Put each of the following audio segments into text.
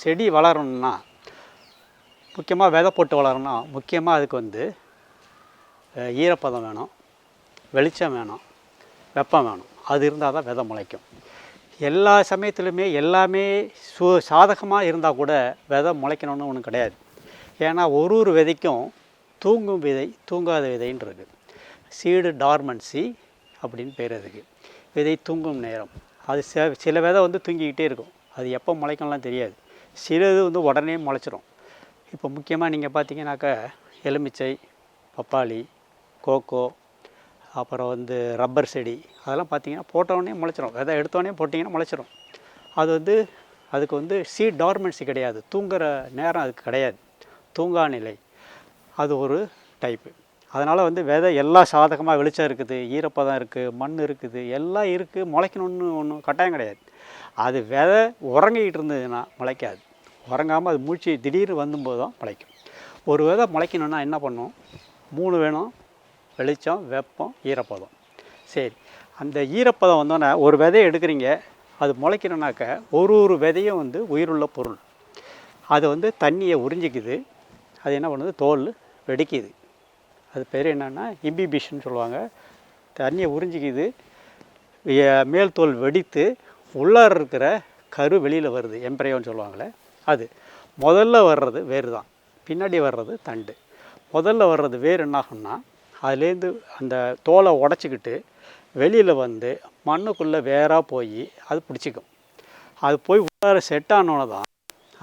செடி வளரணும்னா முக்கியமாக விதை போட்டு வளரணும்னா முக்கியமாக அதுக்கு வந்து ஈரப்பதம் வேணும் வெளிச்சம் வேணும் வெப்பம் வேணும். அது இருந்தால் தான் விதை முளைக்கும். எல்லா சமயத்துலையுமே எல்லாமே சு சாதகமாக இருந்தால் கூட விதை முளைக்கணும்னு ஒன்றும் கிடையாது. ஏன்னா ஒரு ஒரு விதைக்கும் தூங்கும் விதை தூங்காத விதைன்னு இருக்குது சீடு டார்மன்சி அப்படின்னு பேர் அதுக்கு. விதை தூங்கும் நேரம். அது சில சில விதை வந்து தூங்கிக்கிட்டே இருக்கும். அது எப்போ முளைக்கணும்லாம் தெரியாது. சிலது வந்து உடனே முளைச்சிரும். இப்போ முக்கியமாக நீங்கள் பார்த்தீங்கன்னாக்கா எலுமிச்சை பப்பாளி கோகோ அப்புறம் வந்து ரப்பர் செடி அதெல்லாம் பார்த்தீங்கன்னா போட்டோடனே முளைச்சிரும். விதை எடுத்தோடனே போட்டிங்கன்னா முளைச்சிரும். அது வந்து அதுக்கு வந்து சீ டார்மென்சி கிடையாது. தூங்குற நேரம் அதுக்கு கிடையாது. தூங்கா நிலை. அது ஒரு டைப்பு அதனால் வந்து விதை எல்லாம் சாதகமாக வெளிச்சம் இருக்குது. ஈரப்பதம் இருக்குது மண் இருக்குது எல்லாம் இருக்குது. முளைக்கணும்னு ஒன்றும் கட்டாயம் கிடையாது. அது விதை உறங்கிக்கிட்டு இருந்ததுன்னா முளைக்காது. உறங்காமல் அது மூச்சு திடீர்னு வந்தும்போது தான் முளைக்கும். ஒரு விதை முளைக்கணும்னா என்ன பண்ணும்? மூணு வேணும் வெளிச்சம் வெப்பம் ஈரப்பதம். சரி அந்த ஈரப்பதம் வந்தோன்னே ஒரு விதையை எடுக்கிறீங்க. அது முளைக்கணுன்னாக்க ஒரு ஒரு விதையும் வந்து உயிருள்ள பொருள். அது வந்து தண்ணியை உறிஞ்சிக்குது. அது என்ன பண்ணுது? தோல் வெடிக்குது. அது பேர் என்னென்னா இம்பிபிஷன் சொல்லுவாங்க. தண்ணியை உறிஞ்சிக்குது. மேல் தோல் வெடித்து உள்ளார இருக்கிற கரு வெளியில் வருது எம்பரையோன்னு சொல்லுவாங்களே அது. முதல்ல வர்றது வேர் தான் பின்னாடி வர்றது தண்டு. முதல்ல வர்றது வேர் என்னாகும்னா அதுலேருந்து அந்த தோலை உடச்சிக்கிட்டு வெளியில் வந்து மண்ணுக்குள்ளே வேராக போய் அது பிடிச்சிக்கும். அது போய் உள்ளார செட் ஆனோன்னு தான்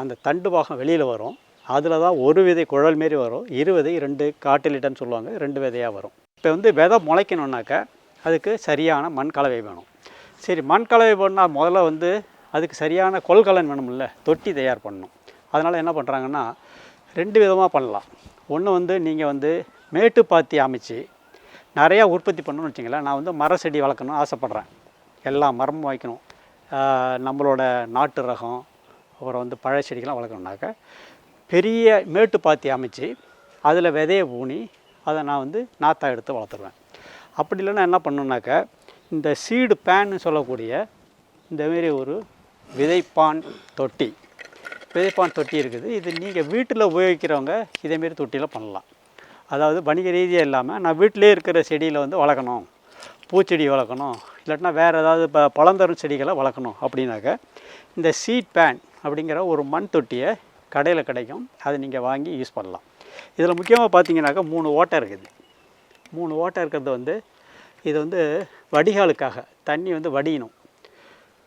அந்த தண்டு பாகம் வெளியில் வரும். அதில் தான் ஒரு விதை குழல் மாரி வரும். இரு விதை ரெண்டு காட்டிலிட்டன்னு சொல்லுவாங்க ரெண்டு விதையாக வரும். இப்போ வந்து விதை முளைக்கணுன்னாக்க அதுக்கு சரியான மண் கலவை வேணும். சரி மண் கலவை பண்ணால் முதல்ல வந்து அதுக்கு சரியான கொள்கலன் வேணும்ல தொட்டி தயார் பண்ணணும். அதனால் என்ன பண்ணுறாங்கன்னா ரெண்டு விதமாக பண்ணலாம். ஒன்று வந்து நீங்கள் வந்து மேட்டு பாத்தி அமைச்சு நிறையா உற்பத்தி பண்ணணும்னு வச்சிங்களேன் நான் வந்து மர செடி வளர்க்கணும்னு ஆசைப்பட்றேன். எல்லா மரமும் வைக்கணும். நம்மளோட நாட்டு ரகம் அப்புறம் வந்து பழைய செடிகள்லாம் வளர்க்கணுன்னாக்க பெரிய மேட்டு பாத்தி அமைச்சு அதில் விதையை ஊனி அதை நான் வந்து நாற்றா எடுத்து வளர்த்துருவேன். அப்படி இல்லைன்னா என்ன பண்ணணுன்னாக்க இந்த சீடு பேன்னு சொல்லக்கூடிய இந்த மாரி ஒரு விதைப்பான் தொட்டி. விதைப்பான் தொட்டி இருக்குது. இது நீங்கள் வீட்டில் உபயோகிக்கிறவங்க இதேமாரி தொட்டியில் பண்ணலாம். அதாவது வணிக ரீதியாக இல்லாமல் நான் வீட்டிலே இருக்கிற செடியில் வந்து வளர்க்கணும். பூச்செடி வளர்க்கணும். இல்லாட்டினா வேறு ஏதாவது இப்போ பழந்தரும் செடிகளை வளர்க்கணும் அப்படின்னாக்க இந்த சீட் பேன் அப்படிங்கிற ஒரு மண் தொட்டியை கடையில் கிடைக்கும். அதை நீங்கள் வாங்கி யூஸ் பண்ணலாம். இதில் முக்கியமாக பார்த்தீங்கன்னாக்கா மூணு ஓட்டை இருக்குது. மூணு ஓட்டை இருக்கிறது வந்து இது வந்து வடிகாலுக்காக தண்ணி வந்து வடியணும்.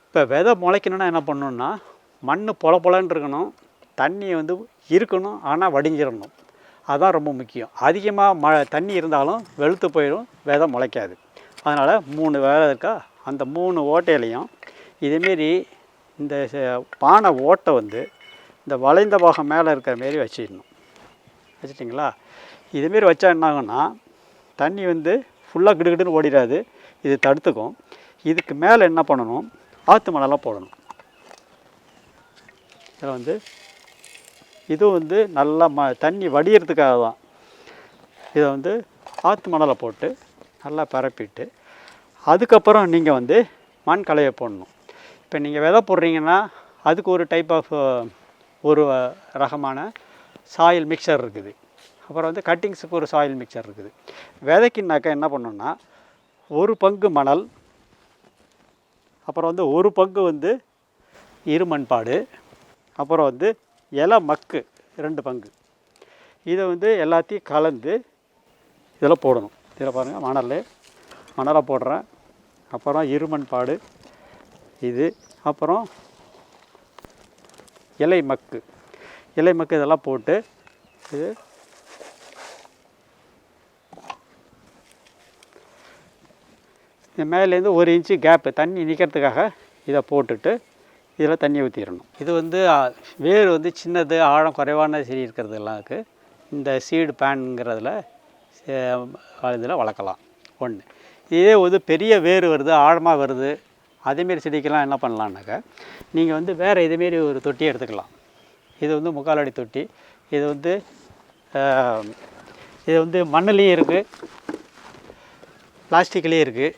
இப்போ விதை முளைக்கணும்னா என்ன பண்ணணும்னா மண் பொல பொலன்னு இருக்கணும் தண்ணி வந்து இருக்கணும் ஆனால் வடிஞ்சிடணும். அதுதான் ரொம்ப முக்கியம். அதிகமாக மழை தண்ணி இருந்தாலும் வெளுத்து போயிடும் விதை முளைக்காது. அதனால் மூணு வேலை இருக்கா? அந்த மூணு ஓட்டையிலையும் இதேமாரி இந்த ச- பானை ஓட்டை வந்து இந்த வளைந்த பாகம் மேலே இருக்கிற மாரி வச்சிடணும். வச்சிட்டிங்களா? இதுமாரி வச்சா என்னாகும்னா தண்ணி வந்து ஃபுல்லாக கிடுகிடுன்னு ஓடிடாது இது தடுத்துக்கும். இதுக்கு மேலே என்ன பண்ணணும்? ஆற்று மணலாம் போடணும். இதில் வந்து இது வந்து நல்லா ம தண்ணி வடிகிறதுக்காக தான். இதை வந்து ஆற்று மணலை போட்டு நல்லா பரப்பிட்டு அதுக்கப்புறம் நீங்கள் வந்து மண் கலையை போடணும். இப்போ நீங்கள் விதை போடுறீங்கன்னா அதுக்கு ஒரு டைப் ஆஃப் ஒரு ரகமான சாயில் மிக்சர் இருக்குது. அப்புறம் வந்து கட்டிங்ஸுக்கு ஒரு சாயில் மிக்சர் இருக்குது. விதைக்குனாக்கா என்ன பண்ணோன்னா ஒரு பங்கு மணல் அப்புறம் வந்து ஒரு பங்கு வந்து இருமண்பாடு அப்புறம் வந்து இலை மக்கு ரெண்டு பங்கு. இதை வந்து எல்லாத்தையும் கலந்து இதில் போடணும். இதில் பாருங்கள் மணல் மணலை போடுறேன். அப்புறம் இருமண்பாடு இது அப்புறம் இலை மக்கு. இலை மக்கு இதெல்லாம் போட்டு இது இந்த மேலேருந்து ஒரு இன்ச்சு கேப்பு தண்ணி நிற்கிறதுக்காக இதை போட்டுட்டு இதில் தண்ணி ஊற்றிடணும் இது வந்து வேர் வந்து சின்னது ஆழம் குறைவான செடி இருக்கிறதுலாம் இருக்குது இந்த சீடு பேனுங்கிறதுல இதில் வளர்க்கலாம். ஒன்று இதே வந்து பெரிய வேர் வருது ஆழமாக வருது அதேமாரி செடிக்கெல்லாம் என்ன பண்ணலான்னாக்கா நீங்கள் வந்து வேறு இதேமாரி ஒரு தொட்டி எடுத்துக்கலாம். இது வந்து முக்காலடி தொட்டி. இது வந்து இது வந்து மண்ணுலேயும் இருக்குது பிளாஸ்டிக்லேயும் இருக்குது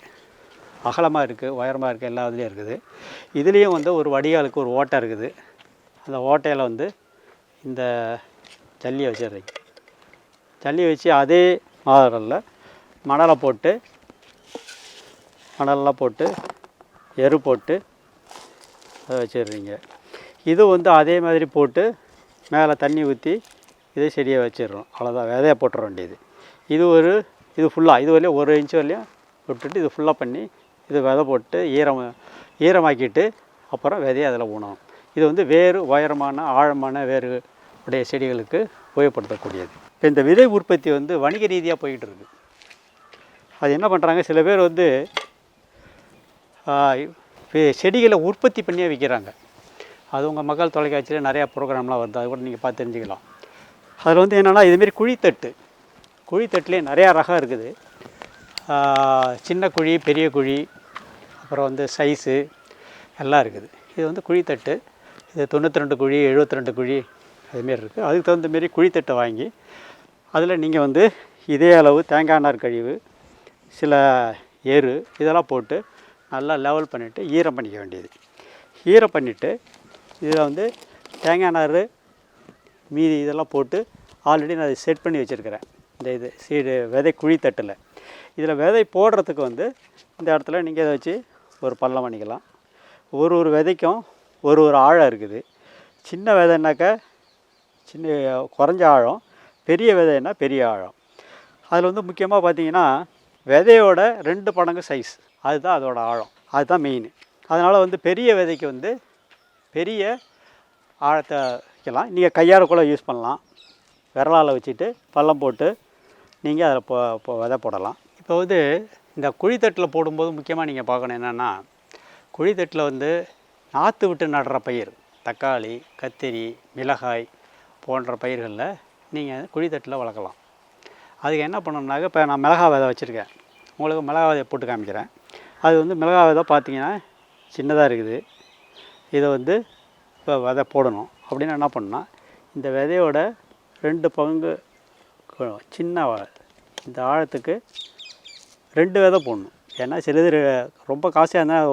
அகலமாக இருக்குது உயரமாக இருக்குது எல்லா இதுலேயும் இருக்குது. இதுலேயும் வந்து ஒரு வடிகாலுக்கு ஒரு ஓட்டை இருக்குது. அந்த ஓட்டையில் வந்து இந்த ஜல்லியை வச்சிடுறீங்க. ஜல்லியை வச்சு அதே மாதிரில் மணலை போட்டு மணலெல்லாம் போட்டு எரு போட்டு அதை வச்சிடுறீங்க. இது வந்து அதே மாதிரி போட்டு மேலே தண்ணி ஊற்றி இதே செடியை வச்சிடுறோம். அவ்வளோதான் விதையை போட்டுற வேண்டியது. இது ஒரு இது ஃபுல்லாக இது வரையும் ஒரு இன்ச்சு வரையும் விட்டுட்டு இது ஃபுல்லாக பண்ணி இது விதை போட்டு ஈரம் ஈரமாக்கிட்டு அப்புறம் விதையை அதில் ஊனணும். இது வந்து வேறு உயரமான ஆழமான வேறு உடைய செடிகளுக்கு உபயோகப்படுத்தக்கூடியது. இப்போ இந்த விதை உற்பத்தி வந்து வணிக ரீதியாக போய்கிட்டு இருக்கு. அது என்ன பண்ணுறாங்க? சில பேர் வந்து செடிகளை உற்பத்தி பண்ணியே விற்கிறாங்க. அது உங்கள் மக்கள் தொலைக்காட்சியில் நிறையா ப்ரோக்ராம்லாம் வருது. அது கூட நீங்கள் பார்த்து தெரிஞ்சுக்கலாம். அதில் வந்து என்னென்னா இதுமாரி குழித்தட்டு. குழித்தட்டுலேயே நிறையா ரகம் இருக்குது. சின்ன குழி பெரிய குழி அப்புறம் வந்து சைஸு எல்லாம் இருக்குது. இது வந்து குழித்தட்டு. இது தொண்ணூற்றி ரெண்டு குழி எழுபத்தி ரெண்டு குழி அதுமாரி இருக்குது அதுக்கு தகுந்த மாரி குழித்தட்டை வாங்கி அதில் நீங்கள் வந்து இதே அளவு தேங்காய் நார் கழிவு சில எரு இதெல்லாம் போட்டு நல்லா லெவல் பண்ணிவிட்டு ஈரம் பண்ணிக்க வேண்டியது. ஈரம் பண்ணிவிட்டு இதில் வந்து தேங்காய் நார் மீதி இதெல்லாம் போட்டு ஆல்ரெடி நான் செட் பண்ணி வச்சுருக்கிறேன். இந்த இது சீடு விதை குழித்தட்டில். இதில் விதை போடுறதுக்கு வந்து இந்த இடத்துல நீங்கள் இதை வச்சு ஒரு பள்ளம் பண்ணிக்கலாம் ஒரு ஒரு விதைக்கும் ஒரு ஒரு ஆழம் இருக்குது. சின்ன விதைனாக்கா சின்ன குறைஞ்ச ஆழம் பெரிய விதைன்னா பெரிய ஆழம். அதில் வந்து முக்கியமாக பார்த்தீங்கன்னா விதையோட ரெண்டு படங்கு சைஸ் அதுதான் அதோட ஆழம். அதுதான் மெயின் அதனால் வந்து பெரிய விதைக்கு வந்து பெரிய ஆழத்தை வைக்கலாம். நீங்கள் கையால் கூட யூஸ் பண்ணலாம். விரலால் வச்சுட்டு பள்ளம் போட்டு நீங்கள் அதில் போ- விதை போடலாம். இப்போ வந்து இந்த குழித்தட்டில் போடும்போது முக்கியமாக நீங்கள் பார்க்கணும் என்னென்னா குழித்தட்டில் வந்து நாற்று விட்டு நடுற பயிர் தக்காளி கத்திரி மிளகாய் போன்ற பயிர்களில் நீங்கள் குழித்தட்டில் வளர்க்கலாம். அதுக்கு என்ன பண்ணணும்னாக்க இப்போ நான் மிளகா விதை வச்சுருக்கேன். உங்களுக்கு மிளகா விதையை போட்டு காமிக்கிறேன். அது வந்து மிளகா விதை பார்த்தீங்கன்னா சின்னதாக இருக்குது. இதை வந்து இப்போ விதை போடணும். அப்படின்னு என்ன பண்ணால் இந்த விதையோட ரெண்டு பங்கு சின்ன இந்த ஆழத்துக்கு ரெண்டு விதை போடணும். ஏன்னா சிலது ரொம்ப காசியாக இருந்தால்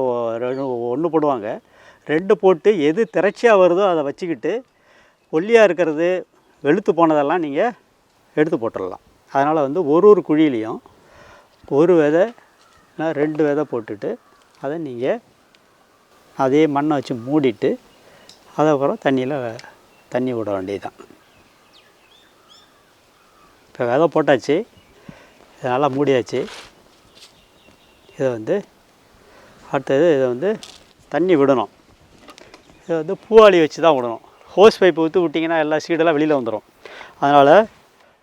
ஒன்று போடுவாங்க. ரெண்டு போட்டு எது திரைச்சியாக வருதோ அதை வச்சுக்கிட்டு ஒல்லியாக இருக்கிறது வெளுத்து போனதெல்லாம் நீங்கள் எடுத்து போட்டுடலாம் அதனால் வந்து ஒரு ஒரு குழியிலையும் ஒரு விதை ரெண்டு விதை போட்டுட்டு அதை நீங்கள் அதே மண்ணை வச்சு மூடிட்டு அதுக்கப்புறம் தண்ணியில் தண்ணி விட வேண்டியதுதான். இப்போ விதை போட்டாச்சு நல்லா மூடியாச்சு. இதை வந்து அடுத்தது இதை வந்து தண்ணி விடணும். இதை வந்து பூவாளி வச்சு தான் விடணும். ஹோஸ் பைப்பு ஊற்றி விட்டிங்கன்னா எல்லா சீடெல்லாம் வெளியில் வந்துடும் அதனால்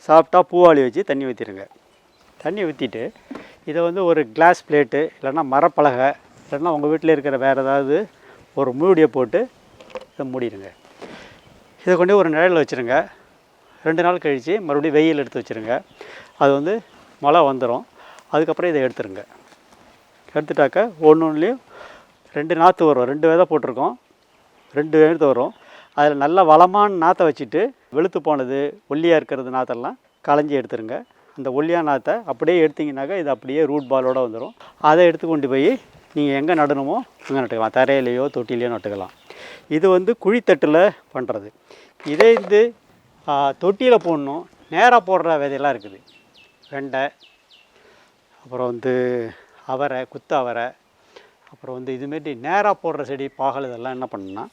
சாப்பிட்டா பூவாளி வச்சு தண்ணி ஊற்றிடுங்க தண்ணி ஊற்றிட்டு இதை வந்து ஒரு கிளாஸ் பிளேட்டு இல்லைன்னா மரப்பலகை இல்லைன்னா உங்கள் வீட்டில் இருக்கிற வேறு ஏதாவது ஒரு மூடியை போட்டு இதை மூடிடுங்க. இதை கொண்டு ஒரு நிழலில் வச்சுருங்க. ரெண்டு நாள் கழித்து மறுபடியும் வெயில் எடுத்து வச்சுருங்க. அது வந்து மழை வந்துடும் அதுக்கப்புறம் இதை எடுத்துருங்க. எடுத்துட்டாக்க ஒன்று ஒன்றுலேயும் ரெண்டு நாற்று வரும். ரெண்டு விதை போட்டிருக்கோம். ரெண்டு எழுத்து வரும். அதில் நல்ல வளமான நாற்றை வச்சுட்டு வெளுத்து போனது ஒல்லியாக இருக்கிறது நாற்றெல்லாம் களைஞ்சி எடுத்துருங்க. அந்த ஒல்லியான நாற்றை அப்படியே எடுத்தீங்கன்னாக்கா இது அப்படியே ரூட் பாலோடு வந்துடும் அதை எடுத்து கொண்டு போய் நீங்கள் எங்கே நடணுமோ அங்கே நட்டுக்கலாம். தரையிலையோ தொட்டிலையோ நட்டுக்கலாம். இது வந்து குழித்தட்டில் பண்ணுறது இதே இது தொட்டியில் போடணும். நேராக போடுற விதையெல்லாம் இருக்குது. வெண்டை அப்புறம் வந்து அவரை குத்து அவரை. அப்புறம் வந்து இதுமாரி நேராக போடுற செடி பாகல் இதெல்லாம் என்ன பண்ணுன்னா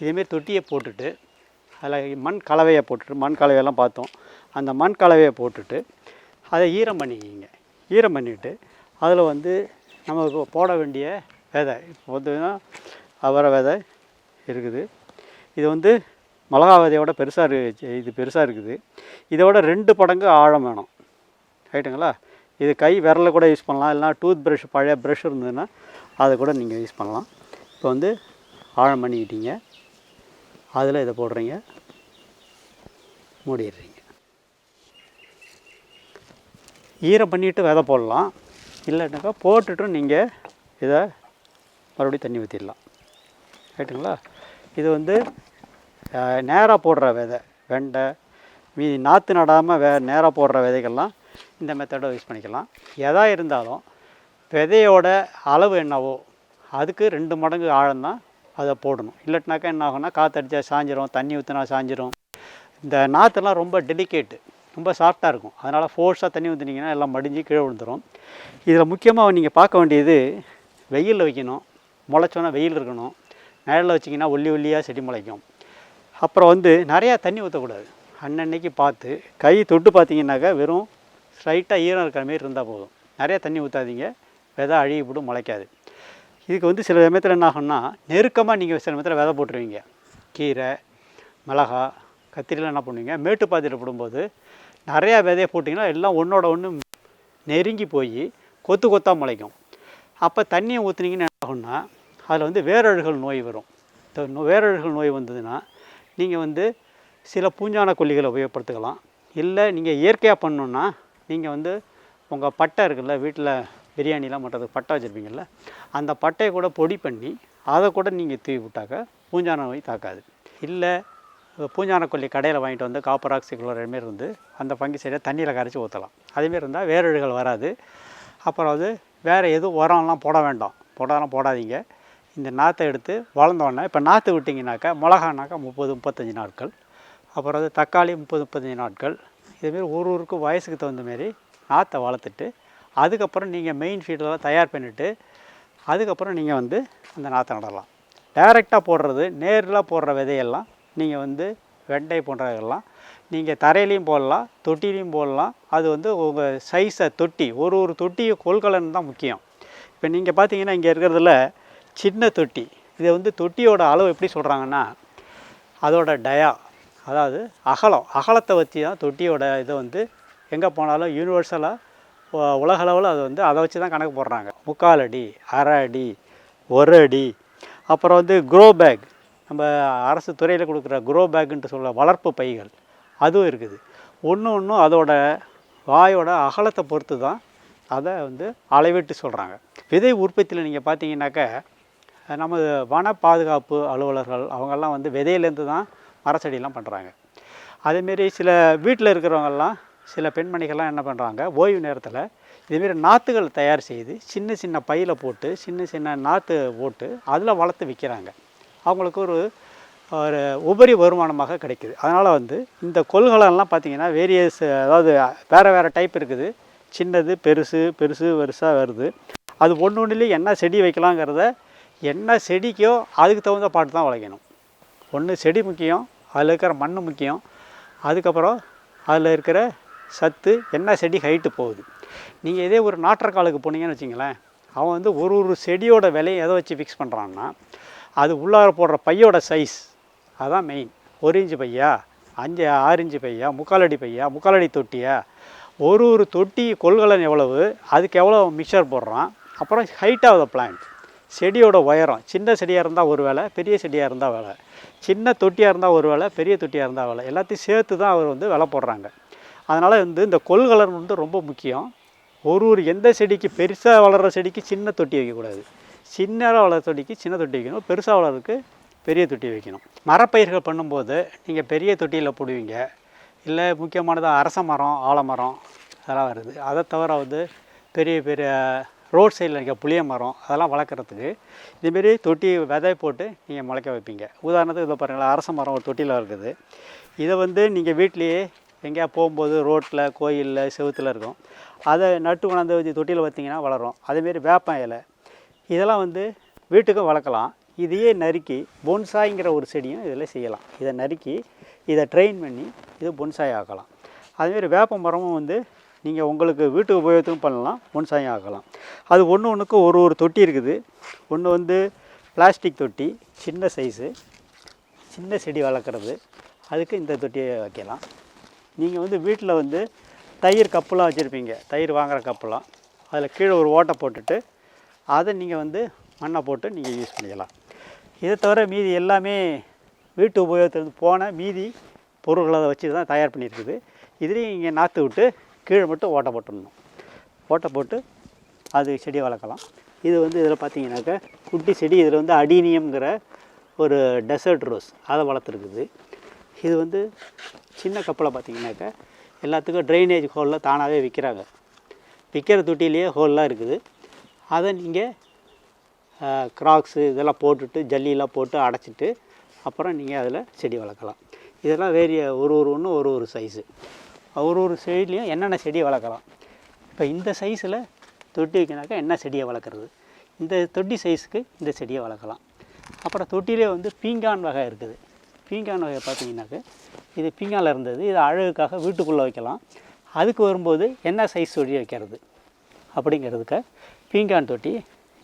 இதேமாரி தொட்டியை போட்டுட்டு அதில் மண் கலவையை போட்டுட்டு மண் கலவையெல்லாம் பார்த்தோம். அந்த மண் கலவையை போட்டுட்டு அதை ஈரம் பண்ணிக்கிங்க. ஈரம் பண்ணிவிட்டு அதில் வந்து நம்ம போட வேண்டிய விதை இப்போ வந்து அவரை விதை இருக்குது. இது வந்து மிளகா விதையோட பெருசாக இருக்கு இது பெருசாக இருக்குது. இதோட ரெண்டு படங்கு ஆழம் வேணும். ரைட்டுங்களா? இது கை விரலை கூட யூஸ் பண்ணலாம். இல்லைனா டூத் ப்ரஷ் பழைய ப்ரஷ் இருந்ததுன்னா அதை கூட நீங்கள் யூஸ் பண்ணலாம். இப்போ வந்து ஆழம் பண்ணிக்கிட்டீங்க. அதில் இதை போடுறீங்க. மூடிடுறீங்க. ஈரம் பண்ணிவிட்டு விதை போடலாம். இல்லைனாக்கா போட்டுட்டும் நீங்கள் இதை மறுபடியும் தண்ணி ஊற்றிடலாம் ரைட்டுங்களா இது வந்து நேராக போடுற விதை வெண்டை மீதி நாற்று நடாமல் வே நேராக போடுற விதைகள்லாம் இந்த மெத்தடை யூஸ் பண்ணிக்கலாம். எதாக இருந்தாலும் விதையோட அளவு என்னவோ அதுக்கு ரெண்டு மடங்கு ஆழம்தான் அதை போடணும். இல்லட்டினாக்கா என்ன ஆகும்னா காற்றடிச்சா சாஞ்சிரும் தண்ணி ஊற்றினா சாஞ்சிரும். இந்த நாற்றுலாம் ரொம்ப டெலிகேட்டு ரொம்ப சாஃப்டாக இருக்கும். அதனால் ஃபோர்ஸாக தண்ணி ஊற்றினீங்கன்னா எல்லாம் மடிஞ்சு கீழே விழுந்துடும் இதில் முக்கியமாக நீங்கள் பார்க்க வேண்டியது வெயிலில் வைக்கணும். முளைச்சோன்னா வெயில் இருக்கணும். நிழலில் வச்சிங்கன்னா ஒல்லி ஒல்லியாக செடி முளைக்கும். அப்புறம் வந்து நிறையா தண்ணி ஊற்றக்கூடாது அன்னன்னைக்கு பார்த்து கை தொட்டு பார்த்தீங்கன்னாக்கா வெறும் ஸ்ட்ரைட்டாக ஈரம் இருக்கிற மாதிரி இருந்தால் போதும். நிறையா தண்ணி ஊற்றாதீங்க விதை அழுகி முளைக்காது. இதுக்கு வந்து சில சமயத்தில் என்ன ஆகும்னா நெருக்கமாக நீங்கள் சில சமயத்தில் விதை போட்டுருவீங்க. கீரை மிளகா கத்திரிலாம் என்ன பண்ணுவீங்க? மேட்டு பாத்தியில் போடும்போது நிறையா விதையை போட்டிங்கன்னா எல்லாம் ஒன்றோட ஒன்று நெருங்கி போய் கொத்து கொத்தாக முளைக்கும். அப்போ தண்ணியை ஊற்றுனீங்கன்னு என்ன ஆகும்னா அதில் வந்து வேரழுகல் நோய் வரும். இந்த நோ- வேரழுகல் நோய் வந்ததுன்னா நீங்கள் வந்து சில பூஞ்சான கொல்லிகளை உபயோகப்படுத்திக்கலாம். இல்லை நீங்கள் இயற்கையாக பண்ணணுன்னா நீங்கள் வந்து உங்கள் பட்டை இருக்குல்ல வீட்டில் பிரியாணிலாம் பண்ணுறதுக்கு பட்டை வச்சுருப்பீங்கள்ல அந்த பட்டையை கூட பொடி பண்ணி அதை கூட நீங்கள் தூவி விட்டாக்க பூஞ்சான நோய் தாக்காது. இல்லை பூஞ்சான கொல்லி கடையில் வாங்கிட்டு வந்து காப்பர் ஆக்சிகுலர் மாரி இருந்து அந்த பங்கு சரியாக தண்ணியில் கரைச்சி ஊற்றலாம். அதேமாரி இருந்தால் வேரழுகள் வராது. அப்புறம் வந்து வேறு எதுவும் உரம்லாம் போட வேண்டாம். போடலாம் போடாதீங்க. இந்த நாற்றை எடுத்து வளர்ந்தோடனே இப்போ நாற்று விட்டிங்கனாக்கா மிளகானாக்கா முப்பது முப்பத்தஞ்சு நாட்கள். அப்புறம் வந்து தக்காளி முப்பது முப்பத்தஞ்சு நாட்கள். இதுமாரி ஒரு ஊருக்கும் வயசுக்கு தகுந்த மாரி நாற்றை வளர்த்துட்டு அதுக்கப்புறம் நீங்கள் மெயின் ஃபீல்டெல்லாம் தயார் பண்ணிவிட்டு அதுக்கப்புறம் நீங்கள் வந்து அந்த நாற்றை நடலாம். டைரெக்டாக போடுறது நேரில் போடுற விதையெல்லாம் நீங்கள் வந்து வெண்டை போன்றதெல்லாம் நீங்கள் தரையிலையும் போடலாம் தொட்டிலையும் போடலாம். அது வந்து உங்கள் சைஸை தொட்டி ஒரு ஒரு தொட்டியை கொள்கலன் தான் முக்கியம். இப்போ நீங்கள் பார்த்தீங்கன்னா இங்கே இருக்கிறதுல சின்ன தொட்டி இதை வந்து தொட்டியோட அளவு எப்படி சொல்கிறாங்கன்னா அதோட டயா அதாவது அகலம் அகலத்தை வச்சு தான் தொட்டியோட இதை வந்து எங்கே போனாலும் யூனிவர்சலாக உலகளவில் அதை அது வந்து அதை வச்சு தான் கணக்கு போடுறாங்க. முக்கால் அடி அரை அடி ஒரு அடி. அப்புறம் வந்து க்ரோ பேக் நம்ம அரசு துறையில் கொடுக்குற க்ரோ பேக்குன்ட்டு சொல்ல வளர்ப்பு பைகள். அதுவும் இருக்குது. ஒன்று ஒன்றும் அதோட வாயோட அகலத்தை பொறுத்து தான் அதை வந்து அளவிட்டு சொல்கிறாங்க விதை உற்பத்தியில் நீங்கள் பார்த்தீங்கன்னாக்க நமது வன பாதுகாப்பு அலுவலர்கள் அவங்கெல்லாம் வந்து விதையிலேருந்து தான் மரச்செடியெல்லாம் பண்ணுறாங்க அதேமாரி சில வீட்டில் இருக்கிறவங்கெல்லாம் சில பெண்மணிகள்லாம் என்ன பண்ணுறாங்க ஓய்வு நேரத்தில் இதேமாரி நாற்றுகள் தயார் செய்து சின்ன சின்ன பையில் போட்டு சின்ன சின்ன நாற்று போட்டு அதில் வளர்த்து விற்கிறாங்க அவங்களுக்கு ஒரு ஒரு உபரி வருமானமாக கிடைக்குது. அதனால் வந்து இந்த கொள்கலெல்லாம் பார்த்தீங்கன்னா வேரியஸ் அதாவது வேறு வேறு டைப் இருக்குது. சின்னது பெருசு பெருசு பெருசாக வருது. அது ஒன்று ஒன்றுலேயும் என்ன செடி வைக்கலாங்கிறத என்ன செடிக்கோ அதுக்கு தகுந்த பாட்டு தான் வளைக்கணும். ஒன்று செடி முக்கியம் அதில் இருக்கிற மண் முக்கியம். அதுக்கப்புறம் அதில் இருக்கிற சத்து என்ன செடி ஹைட்டு போகுது. நீங்கள் இதே ஒரு நாற்றக்காலுக்கு போனீங்கன்னு வச்சிங்களேன் அவன் வந்து ஒரு ஒரு செடியோட விலையை எதை வச்சு ஃபிக்ஸ் பண்ணுறான்னா அது உள்ளார போடுற பையோட சைஸ் அதுதான் மெயின் ஒரு இன்ச்சு பையா அஞ்சு ஆறு இன்ச்சு பையா முக்காலடி பையா முக்காலடி தொட்டியா? ஒரு ஒரு தொட்டி கொள்கலன் எவ்வளவு அதுக்கு எவ்வளோ மிக்சர் போடுறான்? அப்புறம் ஹைட் ஆஃப் த பிளான்ட் செடியோட உயரம் சின்ன செடியாக இருந்தால் ஒரு வேலை பெரிய செடியாக இருந்தால் வேலை. சின்ன தொட்டியாக இருந்தால் ஒரு வேலை பெரிய தொட்டியாக இருந்தால் வேலை. எல்லாத்தையும் சேர்த்து தான் அவர் வந்து விலை போடுறாங்க. அதனால் வந்து இந்த கொள்கலன் வந்து ரொம்ப முக்கியம். ஒரு ஒரு எந்த செடிக்கு பெருசாக வளர்கிற செடிக்கு சின்ன தொட்டி வைக்கக்கூடாது. சின்னதாக வளர்கிற செடிக்கு சின்ன தொட்டி வைக்கணும். பெருசாக வளர்றதுக்கு பெரிய தொட்டி வைக்கணும். மரப்பயிர்கள் பண்ணும்போது நீங்கள் பெரிய தொட்டியில் போடுவீங்க. இல்லை முக்கியமானது அரச மரம் ஆலமரம் அதெல்லாம் வருது. அதை தவிர வந்து பெரிய பெரிய ரோட் சைடில் இருக்க புளிய மரம் அதெல்லாம் வளர்க்குறதுக்கு இதுமாரி தொட்டி விதை போட்டு நீங்கள் முளைக்க வைப்பீங்க. உதாரணத்துக்கு இதை பாருங்களேன் அரச மரம் ஒரு தொட்டியில் இருக்குது. இதை வந்து நீங்கள் வீட்லேயே எங்கேயா போகும்போது ரோட்டில் கோயிலில் செவுத்தில் இருக்கும். அதை நட்டு கொண்டாந்து வச்சு தொட்டியில் வைத்தீங்கன்னா வளரும். அதேமாரி வேப்பம் இலை இதெல்லாம் வந்து வீட்டுக்கும் வளர்க்கலாம். இதையே நறுக்கி பொன்சாய்ங்கிற ஒரு செடியும் இதில் செய்யலாம். இதை நறுக்கி இதை ட்ரெயின் பண்ணி இது பொன்சாய் ஆக்கலாம். அதுமாரி வேப்ப மரமும் வந்து நீங்கள் உங்களுக்கு வீட்டு உபயோகத்துக்கும் பண்ணலாம் முன்சாயம் ஆக்கலாம் அது ஒன்று ஒன்றுக்கு ஒரு ஒரு தொட்டி இருக்குது. ஒன்று வந்து பிளாஸ்டிக் தொட்டி சின்ன சைஸு சின்ன செடி வளர்க்குறது. அதுக்கு இந்த தொட்டியை வைக்கலாம். நீங்கள் வந்து வீட்டில் வந்து தயிர் கப்புலாம் வச்சுருப்பீங்க. தயிர் வாங்குகிற கப்புலாம். அதில் கீழே ஒரு ஓட்டை போட்டுட்டு அதை நீங்கள் வந்து மண்ணை போட்டு நீங்கள் யூஸ் பண்ணிக்கலாம். இதை தவிர மீதி எல்லாமே வீட்டு உபயோகத்துலேருந்து போன மீதி பொருட்களை வச்சு தான் தயார் பண்ணியிருக்குது. இதுலேயும் இங்கே நாற்று விட்டு கீழே மட்டும் ஓட்டை போட்டுடணும். ஓட்டை போட்டு அது செடி வளர்க்கலாம். இது வந்து இதில் பார்த்தீங்கன்னாக்கா குட்டி செடி இதில் வந்து அடீனியம்ங்கிற ஒரு டெசர்ட் ரோஸ் அதை வளர்த்துருக்குது. இது வந்து சின்ன கப்பில் பார்த்தீங்கன்னாக்கா எல்லாத்துக்கும் ட்ரைனேஜ் ஹோலில் தானாகவே விற்கிறாங்க. விற்கிற தொட்டிலேயே ஹோல்லாம் இருக்குது. அதை நீங்கள் கிராக்ஸு இதெல்லாம் போட்டுட்டு ஜல்லியெல்லாம் போட்டு அடைச்சிட்டு அப்புறம் நீங்கள் அதில் செடி வளர்க்கலாம். இதெல்லாம் வேரிய ஒரு ஒரு ஒன்று ஒரு ஒரு சைஸு ஒரு ஒரு செடியிலையும் என்னென்ன செடியை வளர்க்கலாம். இப்போ இந்த சைஸில் தொட்டி வைக்கினாக்கா என்ன செடியை வளர்க்குறது? இந்த தொட்டி சைஸுக்கு இந்த செடியை வளர்க்கலாம். அப்புறம் தொட்டிலே வந்து பீங்கான் வகை இருக்குது. பீங்கான் வகை பார்த்தீங்கன்னாக்க இது பீங்கானில் இருந்தது. இது அழகுக்காக வீட்டுக்குள்ளே வைக்கலாம். அதுக்கு வரும்போது என்ன சைஸ் தொட்டி வைக்கிறது? அப்படிங்கிறதுக்கு பீங்கான் தொட்டி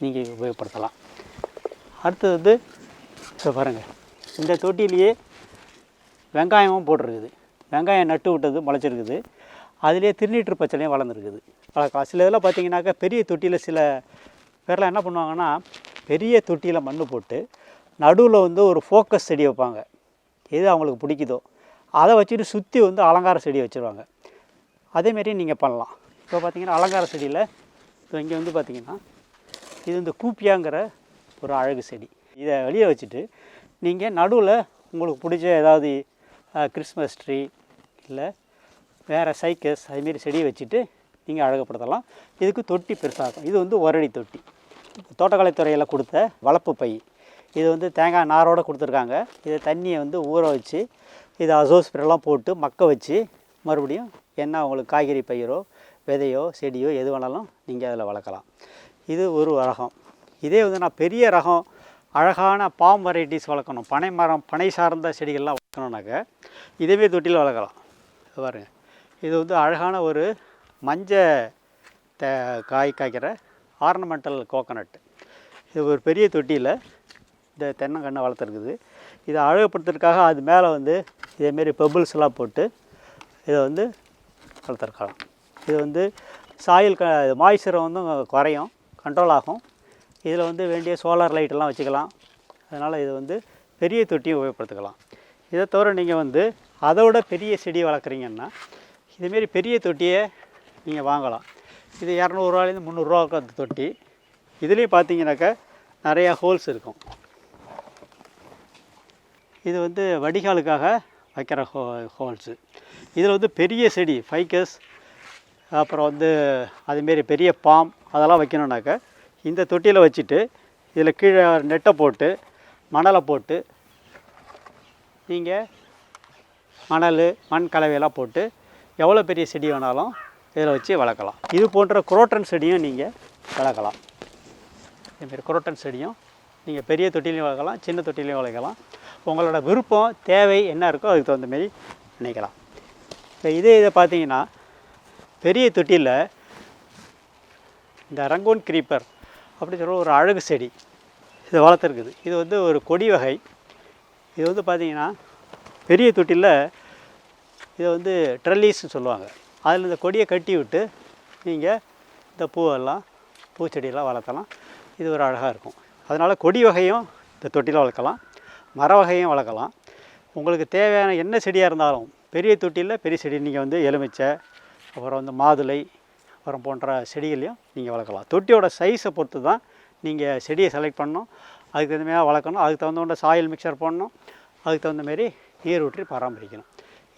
நீங்கள் உபயோகப்படுத்தலாம். அடுத்தது வந்து இப்போ பாருங்கள் இந்த தொட்டிலேயே வெங்காயமும் போட்டிருக்குது. வெங்காயம் நட்டு விட்டது முளைச்சிருக்குது. அதுலேயே திருநீற்று பச்சளையும் வளர்ந்துருக்குது. வளர்க்கலாம் சில இதெல்லாம் பார்த்தீங்கன்னாக்கா பெரிய தொட்டியில் சில பேரெலாம் என்ன பண்ணுவாங்கன்னா பெரிய தொட்டியில் மண் போட்டு நடுவில் வந்து ஒரு ஃபோக்கஸ் செடி வைப்பாங்க. எது அவங்களுக்கு பிடிக்குதோ அதை வச்சுட்டு சுற்றி வந்து அலங்கார செடி வச்சுருவாங்க. அதேமாரி நீங்கள் பண்ணலாம். இப்போ பார்த்தீங்கன்னா அலங்கார செடியில் இப்போ இங்கே வந்து பார்த்திங்கன்னா இது இந்த கூப்பியாங்கிற ஒரு அழகு செடி. இதை வெளியே வச்சுட்டு நீங்கள் நடுவில் உங்களுக்கு பிடிச்ச ஏதாவது கிறிஸ்மஸ் ட்ரீ இல்லை வேறு சைக்கஸ் அதுமாரி செடியை வச்சுட்டு நீங்கள் அழகுப்படுத்தலாம் இதுக்கு தொட்டி பெருசாகும். இது வந்து ஒரடி தொட்டி. தோட்டக்கலைத்துறையில் கொடுத்த வளர்ப்பு பை. இது வந்து தேங்காய் நாரோடு கொடுத்துருக்காங்க. இதை தண்ணியை வந்து ஊற வச்சு இதை அசோஸ்பிரெல்லாம் போட்டு மக்க வச்சு மறுபடியும் என்ன உங்களுக்கு காய்கறி பயிரோ விதையோ செடியோ எது வேணாலும் நீங்கள் அதில் வளர்க்கலாம். இது ஒரு ரகம். இதே வந்து நான் பெரிய ரகம் அழகான பாம் வெரைட்டிஸ் வளர்க்கணும். பனை மரம் பனை சார்ந்த செடிகள்லாம் வளர்க்கணுன்னாக்க இதேமாரி தொட்டியில் வளர்க்கலாம். இது இது வந்து அழகான ஒரு மஞ்ச தே காய் காய்க்கிற ஆர்னமெண்டல் கோகனட் இது ஒரு பெரிய தொட்டியில் இந்த தென்னங்கன்று வளர்த்துருக்குது. இதை அழகுப்படுத்துறதுக்காக அது மேலே வந்து இதேமாரி பெபிள்ஸ்லாம் போட்டு இதை வந்து வளர்த்துருக்கலாம். இது வந்து சாயில் க மாய்ச்சரை வந்து குறையும் கண்ட்ரோல் ஆகும். இதில் வந்து வேண்டிய சோலார் லைட்டெல்லாம் வச்சுக்கலாம். அதனால் இது வந்து பெரிய தொட்டியும் உபயோகப்படுத்திக்கலாம். இதை தவிர நீங்கள் வந்து அதோட பெரிய செடி வளர்க்குறீங்கன்னா இதுமாரி பெரிய தொட்டியை நீங்கள் வாங்கலாம். இது இரநூறுவாலேருந்து முந்நூறுரூவா அந்த தொட்டி. இதுலேயும் பார்த்தீங்கன்னாக்கா நிறையா ஹோல்ஸ் இருக்கும். இது வந்து வடிகாலுக்காக வைக்கிற ஹோ ஹோல்ஸு இதில் வந்து பெரிய செடி ஃபைக்கஸ் அப்புறம் வந்து அதுமாரி பெரிய பாம் அதெல்லாம் வைக்கணுன்னாக்கா இந்த தொட்டியில் வச்சுட்டு இதில் கீழே நெட்டை போட்டு மணலை போட்டு நீங்கள் மணல் மண் கலவையெல்லாம் போட்டு எவ்வளோ பெரிய செடி வேணாலும் இதில் வச்சு வளர்க்கலாம். இது போன்ற குரோட்டன் செடியும் நீங்கள் வளர்க்கலாம். இதுமாரி குரோட்டன் செடியும் நீங்கள் பெரிய தொட்டிலையும் வளர்க்கலாம் சின்ன தொட்டிலையும் வளர்க்கலாம். உங்களோட விருப்பம் தேவை என்ன இருக்கோ அதுக்கு தகுந்த மாரி நினைக்கலாம். இப்போ இதே இதை பார்த்தீங்கன்னா பெரிய தொட்டியில் இந்த ரங்கோன் கிரீப்பர் அப்படி சொல்கிற ஒரு அழகு செடி இது வளர்த்துருக்குது. இது வந்து ஒரு கொடி வகை. இது வந்து பார்த்திங்கன்னா பெரிய தொட்டியில் இதை வந்து ட்ரெல்லீஸ்னு சொல்லுவாங்க. அதில் இந்த கொடியை கட்டி விட்டு நீங்கள் இந்த பூவெல்லாம் பூச்செடியெல்லாம் வளர்த்தலாம். இது ஒரு அழகாக இருக்கும். அதனால் கொடி வகையும் இந்த தொட்டியில் வளர்க்கலாம். மர வகையும் வளர்க்கலாம். உங்களுக்கு தேவையான என்ன செடியாக இருந்தாலும் பெரிய தொட்டியில் பெரிய செடி நீங்கள் வந்து எலுமிச்சை அப்புறம் வந்து மாதுளை அப்புறம் போன்ற செடிகளையும் நீங்கள் வளர்க்கலாம். தொட்டியோட சைஸை பொறுத்து தான் நீங்கள் செடியை செலக்ட் பண்ணணும். அதுக்கு தகுந்த மாதிரி வளர்க்கணும். அதுக்கு தகுந்த சாயில் மிக்சர் போடணும். அதுக்கு தகுந்த மாரி நீர் ஊற்றி பராமரிக்கணும்.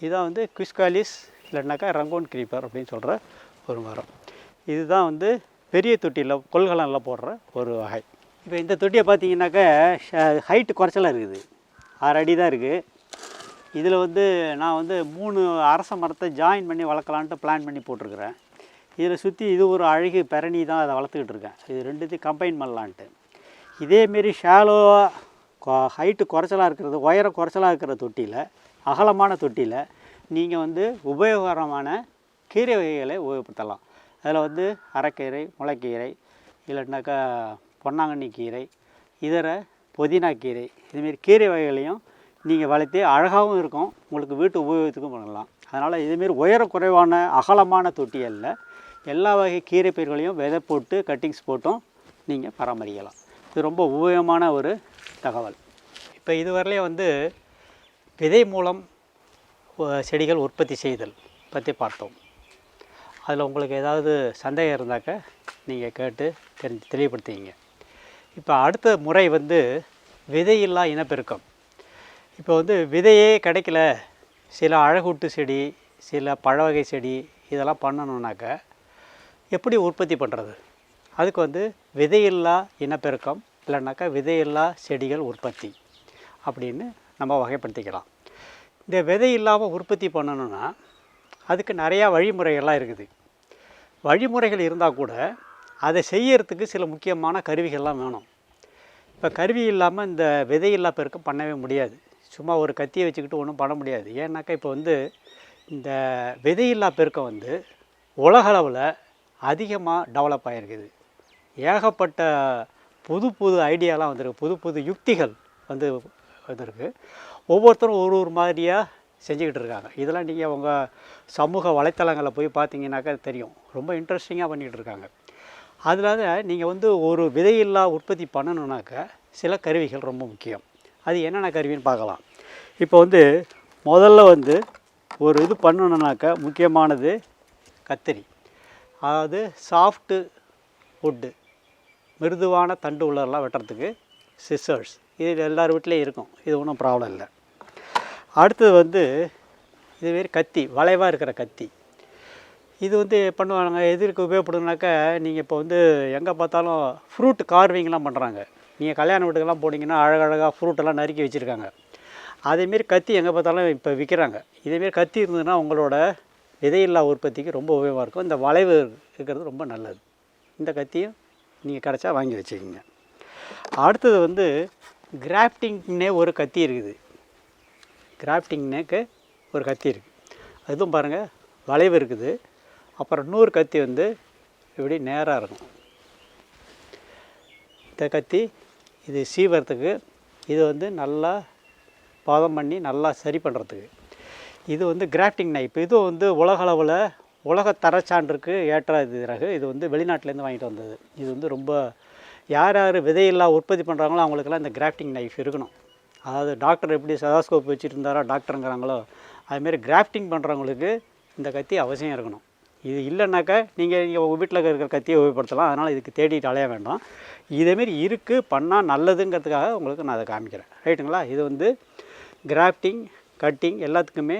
இதான் வந்து குவிஸ்காலிஸ் இல்லைனாக்கா ரங்கோன் கிரீப்பர் அப்படின்னு சொல்கிற ஒரு மரம். இதுதான் வந்து பெரிய தொட்டியில் கொள்கலனில் போடுற ஒரு வகை. இப்போ இந்த தொட்டியை பார்த்தீங்கன்னாக்கா ஹைட்டு குறைச்சலாக இருக்குது. ஆறு அடி தான் இருக்குது இதில் வந்து நான் வந்து மூணு அரச மரத்தை ஜாயின் பண்ணி வளர்க்கலான்ட்டு பிளான் பண்ணி போட்டிருக்கிறேன். இதில் சுற்றி இது ஒரு அழகு பெரணி தான் அதை வளர்த்துக்கிட்டு இருக்கேன். இது ரெண்டுத்தையும் கம்பைன் பண்ணலான்ட்டு. இதேமாரி ஷாலோவாக ஹைட்டு குறைச்சலாக இருக்கிறது உயரம் குறைச்சலாக இருக்கிற தொட்டியில் அகலமான தொட்டியில் நீங்கள் வந்து உபயோகரமான கீரை வகைகளை உபயோகப்படுத்தலாம். அதில் வந்து அரைக்கீரை முளைக்கீரை இல்லைனாக்கா பொன்னாங்கண்ணி கீரை இதர புதினா கீரை இதுமாரி கீரை வகைகளையும் நீங்கள் வளர்த்து அழகாகவும் இருக்கும். உங்களுக்கு வீட்டு உபயோகத்துக்கும் பண்ணலாம். அதனால் இதுமாரி உயர குறைவான அகலமான தொட்டியல்ல எல்லா வகை கீரை பயிர்களையும் விதை போட்டு கட்டிங்ஸ் போட்டும் நீங்கள் பராமரிக்கலாம். இது ரொம்ப உபயோகமான ஒரு தகவல். இப்போ இதுவரையிலையும் வந்து விதை மூலம் செடிகள் உற்பத்தி செய்தல் பற்றி பார்த்தோம். அதில் உங்களுக்கு ஏதாவது சந்தேகம் இருந்தாக்க நீங்கள் கேட்டு தெரிஞ்சு தெளிவுபடுத்திங்க இப்போ அடுத்த முறை வந்து விதையில்லா இனப்பெருக்கம். இப்போ வந்து விதையே கிடைக்கல. சில அழகூட்டு செடி சில பழ வகை செடி இதெல்லாம் பண்ணணுன்னாக்க எப்படி உற்பத்தி பண்ணுறது அதுக்கு வந்து விதையில்லா இனப்பெருக்கம் இல்லைனாக்கா விதையில்லா செடிகள் உற்பத்தி அப்படின்னு நம்ம வகைப்படுத்திக்கலாம். இந்த விதை இல்லாமல் உற்பத்தி பண்ணணும்னா அதுக்கு நிறையா வழிமுறைகள்லாம் இருக்குது. வழிமுறைகள் இருந்தால் கூட அதை செய்யறதுக்கு சில முக்கியமான கருவிகள்லாம் வேணும். இப்போ கருவி இல்லாமல் இந்த விதையில்லா பெருக்கம் பண்ணவே முடியாது. சும்மா ஒரு கத்தியை வச்சுக்கிட்டு ஒன்றும் பண்ண முடியாது. ஏன்னாக்கா இப்போ வந்து இந்த விதையில்லா பெருக்கம் வந்து உலகளவில் அதிகமாக டெவலப் ஆகிருக்குது ஏகப்பட்ட புது புது ஐடியாலாம் வந்திருக்கு. புது புது யுக்திகள் வந்து வந்திருக்கு. ஒவ்வொருத்தரும் ஒரு ஒரு மாதிரியாக செஞ்சுக்கிட்டு இருக்காங்க. இதெல்லாம் நீங்கள் உங்கள் சமூக வலைத்தளங்களில் போய் பார்த்தீங்கன்னாக்கா தெரியும். ரொம்ப இன்ட்ரெஸ்டிங்காக பண்ணிக்கிட்டு இருக்காங்க. அதனால நீங்கள் வந்து ஒரு விதையில்லா உற்பத்தி பண்ணணுன்னாக்கா சில கருவிகள் ரொம்ப முக்கியம். அது என்னென்ன கருவின்னு பார்க்கலாம். இப்போ வந்து முதல்ல வந்து ஒரு இது பண்ணணுன்னாக்கா முக்கியமானது கத்திரி. அதாவது சாஃப்ட்டு வுட்டு மிருதுவான தண்டு உள்ளதெல்லாம் வெட்டுறதுக்கு சிசர்ஸ் இது எல்லார் வீட்லேயும் இருக்கும். இது ஒன்றும் ப்ராப்ளம் இல்லை. அடுத்தது வந்து இதுமாரி கத்தி வளைவாக இருக்கிற கத்தி. இது வந்து பண்ணுவாங்க? எதிர்க்கு உபயோகப்படுதுனாக்கா நீங்கள் இப்போ வந்து எங்கே பார்த்தாலும் ஃப்ரூட் கார்விங்லாம் பண்ணுறாங்க நீங்கள் கல்யாண வீட்டுக்கெல்லாம் போனீங்கன்னா அழகழகாக ஃப்ரூட்டெல்லாம் நறுக்கி வச்சுருக்காங்க. அதேமாரி கத்தி எங்கே பார்த்தாலும் இப்போ விற்கிறாங்க இதேமாரி கத்தி இருந்ததுன்னா உங்களோட விதையில்லா உற்பத்திக்கு ரொம்ப உபயோகமாக இருக்கும். இந்த வளைவு இருக்கிறது ரொம்ப நல்லது. இந்த கத்தியும் நீங்கள் கிடச்சா வாங்கி வச்சுக்கோங்க. அடுத்தது வந்து கிராஃப்டிங்னே ஒரு கத்தி இருக்குது. கிராஃப்டிங்னேக்கு ஒரு கத்தி இருக்குது அதுவும் பாருங்கள் வளைவு இருக்குது. அப்புறம் இன்னொரு கத்தி வந்து இப்படி நேராக இருக்கும். இந்த கத்தி இது சீவரத்துக்கு இது வந்து நல்லா பதம் பண்ணி நல்லா சரி பண்ணுறதுக்கு இது வந்து கிராஃப்டிங் நைப் இதுவும் வந்து உலகளவில் உலக தரச்சான்றுக்கு ஏற்ற இது ரகு. இது வந்து வெளிநாட்டிலேருந்து வாங்கிட்டு வந்தது. இது வந்து ரொம்ப யார் யார் விதையில்லா உற்பத்தி பண்ணுறாங்களோ அவங்களுக்கெல்லாம் இந்த கிராஃப்டிங் நைஃப் இருக்கணும். அதாவது டாக்டர் எப்படி சதாஸ்கோப் வச்சுட்டு இருந்தாரோ டாக்டருங்கிறாங்களோ அதுமாரி கிராஃப்டிங் பண்ணுறவங்களுக்கு இந்த கத்தி அவசியம் இருக்கணும். இது இல்லைனாக்கா நீங்கள் நீங்கள் உங்கள் வீட்டில் இருக்கிற கத்தியை உபயோகப்படுத்தலாம். அதனால் இதுக்கு தேடிட்டு அலைய வேண்டாம். இதேமாரி இருக்குது பண்ணால் நல்லதுங்கிறதுக்காக உங்களுக்கு நான் அதை காமிக்கிறேன். ரைட்டுங்களா? இது வந்து கிராஃப்டிங் கட்டிங் எல்லாத்துக்குமே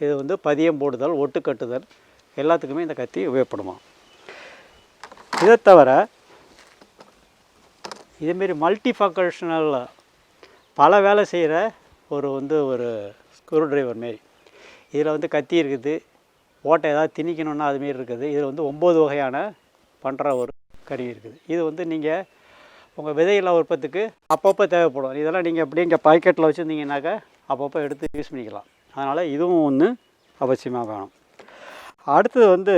இது வந்து பதியம் போடுதல் ஒட்டு கட்டுதல் எல்லாத்துக்குமே இந்த கத்தி உபயோகப்படுமா? இதை தவிர இதேமாரி மல்டி ஃபங்கஷனல் பல வேலை செய்கிற ஒரு வந்து ஒரு ஸ்க்ரூ டிரைவர் மாரி. இதில் வந்து கத்தி இருக்குது ஓட்டை ஏதாவது திணிக்கணும்னா அதுமாரி இருக்குது. இதில் வந்து ஒம்பது வகையான பண்ணுற ஒரு கருவி இருக்குது. இது வந்து நீங்கள் உங்கள் விதையில்லா உற்பத்துக்கு அப்பப்போ தேவைப்படும். இதெல்லாம் நீங்கள் அப்படியே இங்கே பாக்கெட்டில் வச்சுருந்தீங்கன்னாக்கா அப்பப்போ எடுத்து யூஸ் பண்ணிக்கலாம். அதனால் இதுவும் ஒன்று அவசியமாக வேணும். அடுத்தது வந்து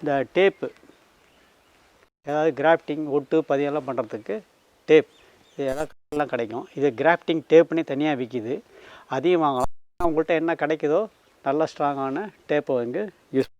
இந்த டேப்பு. ஏதாவது கிராஃப்டிங் ஒட்டு பதியெல்லாம் பண்ணுறதுக்கு டேப். இது எல்லாம் எல்லாம் கிடைக்கும். இது கிராஃப்டிங் டேப்புனே தனியாக விற்கிது அதையும் வாங்கலாம். உங்கள்கிட்ட என்ன கிடைக்குதோ நல்ல ஸ்ட்ராங்கான டேப்பை வந்து யூஸ்